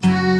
เ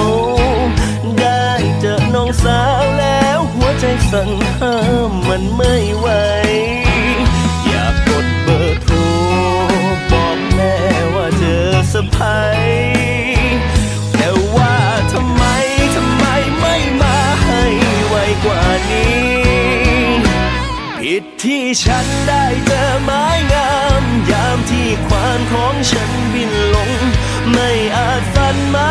สาวแล้วหัวใจสั่นห้ามมันไม่ไหว อยากกดเบอร์โทรบอกแม่ว่าเจอสะพายแต่ว่าทำไมทำไมไม่มาให้ไวกว่านี้ ผิดที่ฉันได้เจอไม้งาม ยามที่ควานของฉันบินลง ไม่อาจฝันมา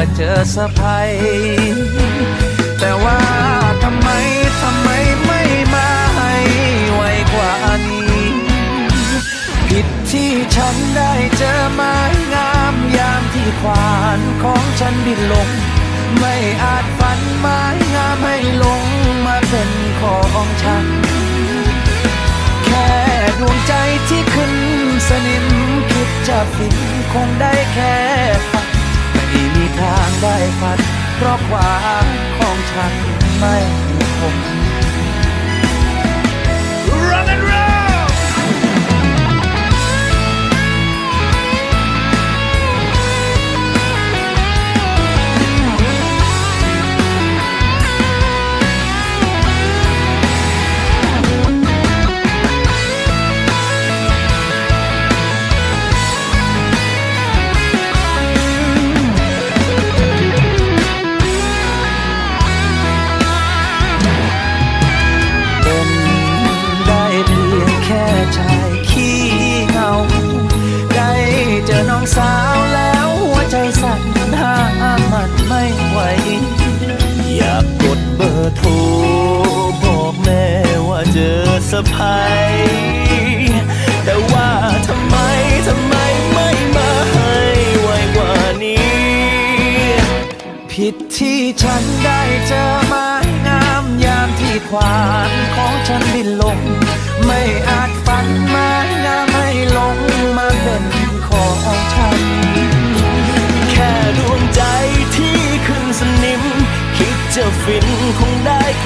ว่าเจอสะพายแต่ว่าทำไมทำไมไม่มาให้ไวกว่านี้ ผิดที่ฉันได้เจอไม้งามยามที่ควานของฉันบินลง ไม่อาจฝันไม้งามให้ลงมาเป็นของฉัน แค่ดวงใจที่ขึ้นสนิมคิดจะฟินคงได้แค่ เพราะความของฉันไม่คง Run and run ร์โทรบอกแม่ว่าเจอสะพายแต่ว่าทำไมทำไมไม่มาให้ไวกว่านี้ ผิดที่ฉันได้เจอไม้งามยามที่ควานของฉันบินลง ไม่อาจฝันไม้งามให้ลงมาเป็นของฉัน แค่ดวงใจที่ขึ้นสนิม คิดจะฟินคง